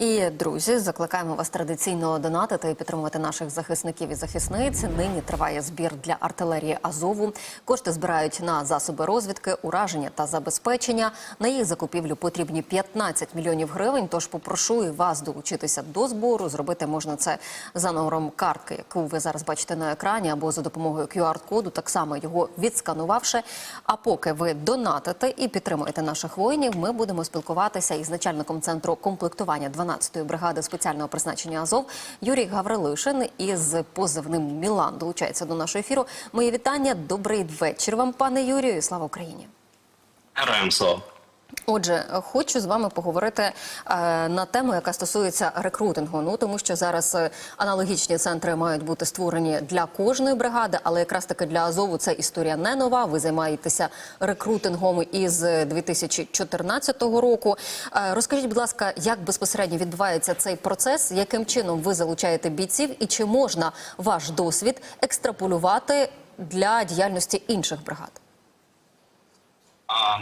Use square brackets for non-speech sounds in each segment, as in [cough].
І друзі, закликаємо вас традиційно донатити і підтримувати наших захисників і захисниць. Нині триває збір для артилерії Азову. Кошти збирають на засоби розвідки, ураження та забезпечення. На їх закупівлю потрібні 15 мільйонів гривень. Тож попрошу і вас долучитися до збору. Зробити можна це за номером картки, яку ви зараз бачите на екрані, або за допомогою QR-коду, так само його відсканувавши. А поки ви донатите і підтримуєте наших воїнів, ми будемо спілкуватися із начальником центру комплектування 12-ї бригади спеціального призначення Азов Юрій Гаврилишин із позивним Мілан долучається до нашого ефіру. Мої вітання. Добрий вечір вам, пане Юрію. і Слава Україні. Героям слава. Отже, хочу з вами поговорити е, на тему, яка стосується рекрутингу. Ну тому що зараз е, аналогічні центри мають бути створені для кожної бригади, але якраз таки для Азову це історія не нова. Ви займаєтеся рекрутингом із 2014 року. Е, розкажіть, будь ласка, як безпосередньо відбувається цей процес, яким чином ви залучаєте бійців, і чи можна ваш досвід екстраполювати для діяльності інших бригад?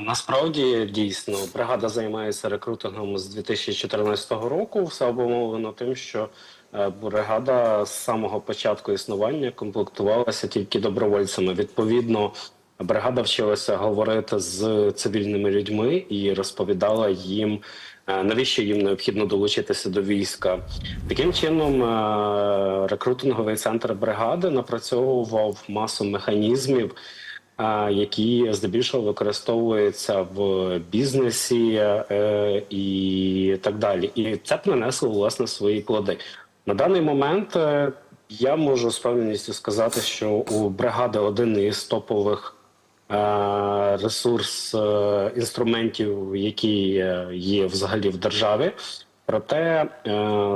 Насправді дійсно бригада займається рекрутингом з 2014 року. Все обумовлено тим, що е, бригада з самого початку існування комплектувалася тільки добровольцями. Відповідно, бригада вчилася говорити з цивільними людьми і розповідала їм. е, Навіщо їм необхідно долучитися до війська? Таким чином, е, рекрутинговий центр бригади напрацьовував масу механізмів, які здебільшого використовуються в бізнесі е, і так далі. І це принесло власне свої плоди. На даний момент е, я можу з певністю сказати, що у бригади один із топових е, ресурс інструментів, які є взагалі в державі. Проте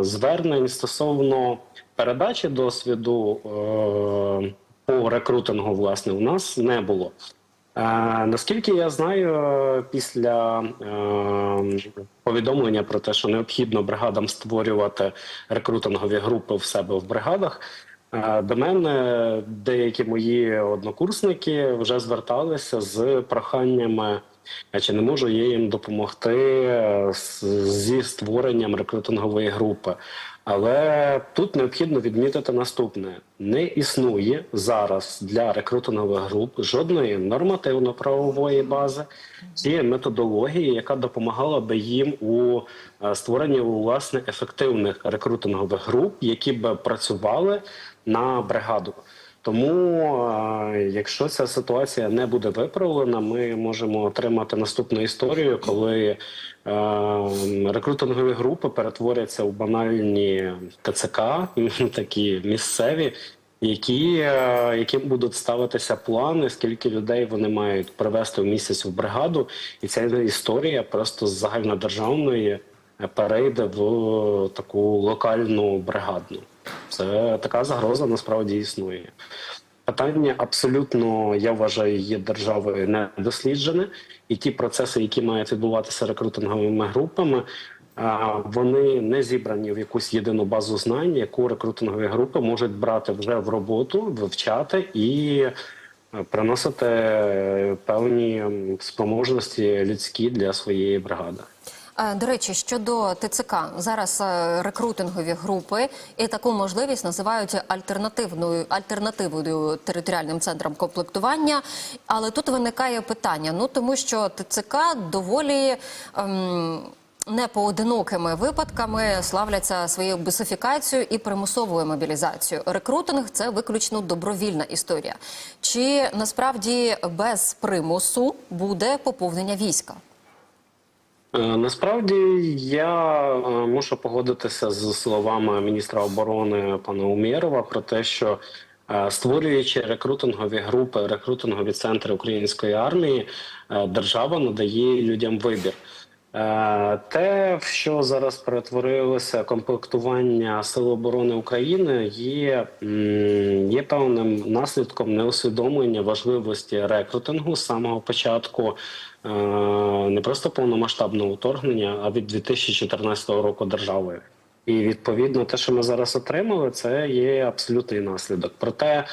звернень стосовно передачі досвіду по рекрутингу, власне, у нас не було. Е, наскільки я знаю, після е, повідомлення про те, що необхідно бригадам створювати рекрутингові групи в себе в бригадах, е, до мене деякі мої однокурсники вже зверталися з проханнями. Чи не можу я їм допомогти е, зі створенням рекрутингової групи? Але тут необхідно відмітити наступне: не існує зараз для рекрутингових груп жодної нормативно-правової бази цієї методології, яка допомагала би їм у е, створенні власне ефективних рекрутингових груп, які б працювали на бригаду. Тому, е, якщо ця ситуація не буде виправлена, ми можемо отримати наступну історію, коли е, рекрутингові групи перетворяться у банальні ТЦК, [laughs] такі місцеві, які, е, яким будуть ставитися плани, скільки людей вони мають привести в місяць в бригаду, і ця історія просто з загальнодержавної перейде в таку локальну бригадну. Це така загроза насправді існує. Питання абсолютно, я вважаю, є державою не досліджене, і ті процеси, які мають відбуватися рекрутинговими групами, вони не зібрані в якусь єдину базу знань, яку рекрутингові групи можуть брати вже в роботу, вивчати і е, приносити певні спроможності людські для своєї бригади. Е, До речі, щодо ТЦК, зараз е, рекрутингові групи і таку можливість називають альтернативною альтернативою територіальним центрам комплектування. Але тут виникає питання: ну тому що ТЦК доволі. Ем, Непоодинокими випадками славляться своєю бусифікацією і примусовою мобілізацією. Рекрутинг це виключно добровільна історія. Чи насправді без примусу буде поповнення війська? Е, Насправді я е, мушу погодитися з словами міністра оборони пана Умєрова про те, що е, створюючи рекрутингові групи, рекрутингові центри української армії, держава надає людям вибір. Е, Те, в що зараз перетворилося комплектування Сил оборони України, є, є певним наслідком неусвідомлення важливості рекрутингу з самого початку е, не просто повномасштабного вторгнення, а від 2014 року державою. І відповідно те, що ми зараз отримали, це є абсолютний наслідок. Проте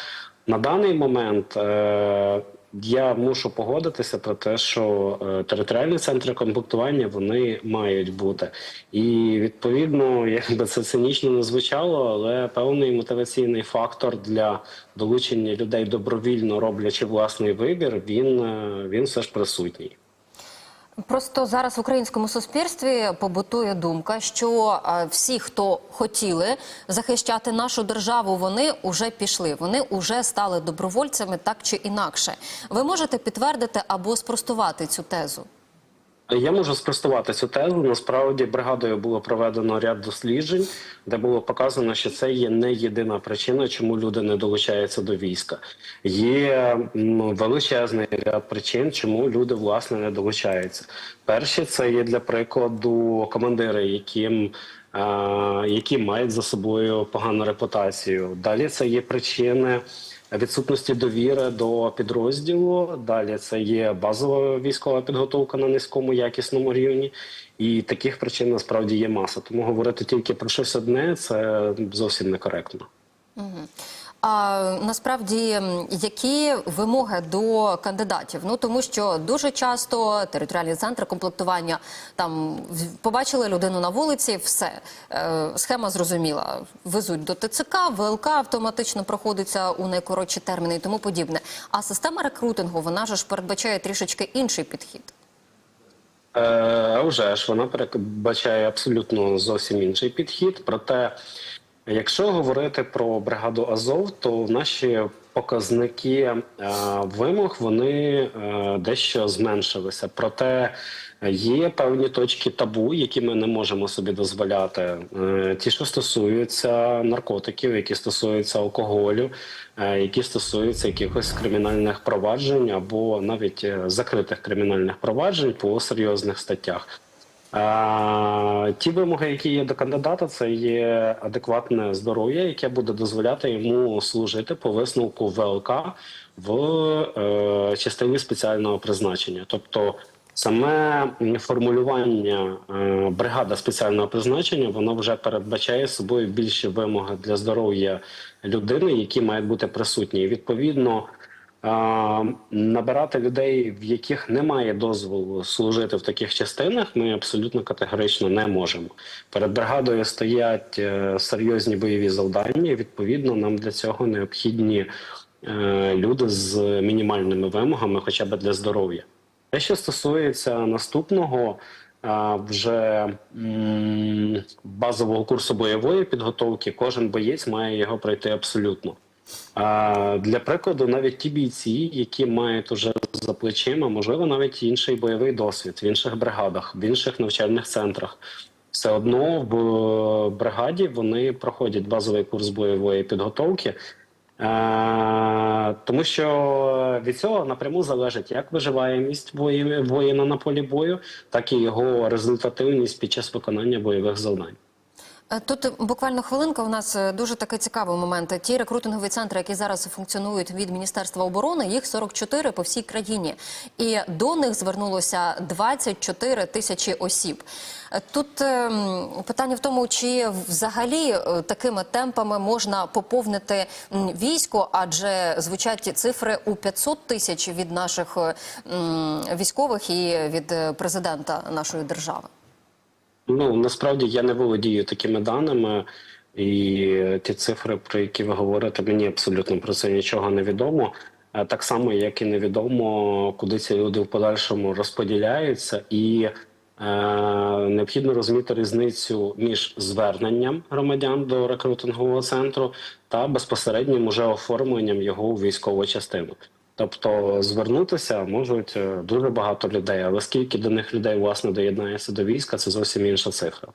на даний момент е, я мушу погодитися про те, що е, територіальні центри комплектування вони мають бути, і відповідно, [laughs] якби це цинічно не звучало, але певний мотиваційний фактор для долучення людей добровільно роблячи власний вибір, він, е, він все ж присутній. Просто зараз в українському суспільстві побутує думка, що е, всі, хто хотіли захищати нашу державу, вони вже пішли, вони вже стали добровольцями так чи інакше. Ви можете підтвердити або спростувати цю тезу? Я можу спростувати цю тезу. Насправді бригадою було проведено ряд досліджень, де було показано, що це є не єдина причина, чому люди не долучаються до війська. Є величезний ряд причин, чому люди власне не долучаються. Перші це є для прикладу командири, яким які мають за собою погану репутацію. Далі це є причини відсутності довіри до підрозділу. Далі це є базова військова підготовка на низькому якісному рівні, і таких причин насправді є маса. Тому говорити тільки про щось одне це зовсім некоректно. А насправді які вимоги до кандидатів? Ну тому що дуже часто територіальні центри комплектування там побачили людину на вулиці, все е, схема зрозуміла. Везуть до ТЦК, ВЛК автоматично проходиться у найкоротші терміни і тому подібне. А система рекрутингу вона ж передбачає трішечки інший підхід. Е, а вже ж вона передбачає абсолютно зовсім інший підхід. Проте, якщо говорити про бригаду Азов, то наші показники е, вимог вони е, дещо зменшилися. Проте є певні точки табу, які ми не можемо собі дозволяти. Е, ті, що стосуються наркотиків, які стосуються алкоголю, е, які стосуються якихось кримінальних проваджень або навіть е, закритих кримінальних проваджень по серйозних статтях. Ті вимоги, які є до кандидата, це є адекватне здоров'я, яке буде дозволяти йому служити по висновку ВЛК в е, частині спеціального призначення. Тобто саме формулювання е, бригада спеціального призначення воно вже передбачає собою більші вимоги для здоров'я людини, які мають бути присутні. І відповідно. Набирати людей, в яких немає дозволу служити в таких частинах, ми абсолютно категорично не можемо. Перед бригадою стоять е, серйозні бойові завдання. Відповідно, нам для цього необхідні е, люди з мінімальними вимогами, хоча б для здоров'я. Те, що стосується наступного. Вже базового курсу бойової підготовки кожен боєць має його пройти абсолютно. А для прикладу, навіть ті бійці, які мають уже за плечима, можливо, навіть інший бойовий досвід в інших бригадах, в інших навчальних центрах, все одно в бригаді вони проходять базовий курс бойової підготовки. Е, Тому що від цього напряму залежить як виживаємість воїна на полі бою, так і його результативність під час виконання бойових завдань. Е, Тут буквально хвилинка. У нас е, дуже такий цікавий момент. Ті рекрутингові центри, які зараз функціонують від Міністерства оборони, їх 44 по всій країні, і до них звернулося 24 тисячі осіб. Е, Тут питання в тому, чи взагалі такими темпами можна поповнити військо, адже звучать цифри у 500 тисяч від наших військових і від президента нашої держави. Ну насправді я не володію такими даними, і ті цифри, про які ви говорите, мені абсолютно про це нічого не відомо. Е, Так само, як і невідомо, куди ці люди в подальшому розподіляються, і е, необхідно розуміти різницю між зверненням громадян до рекрутингового центру та безпосереднім уже оформленням його у військову частину. Тобто звернутися можуть е, дуже багато людей, але скільки до них людей власне доєднається до війська, це зовсім інша цифра.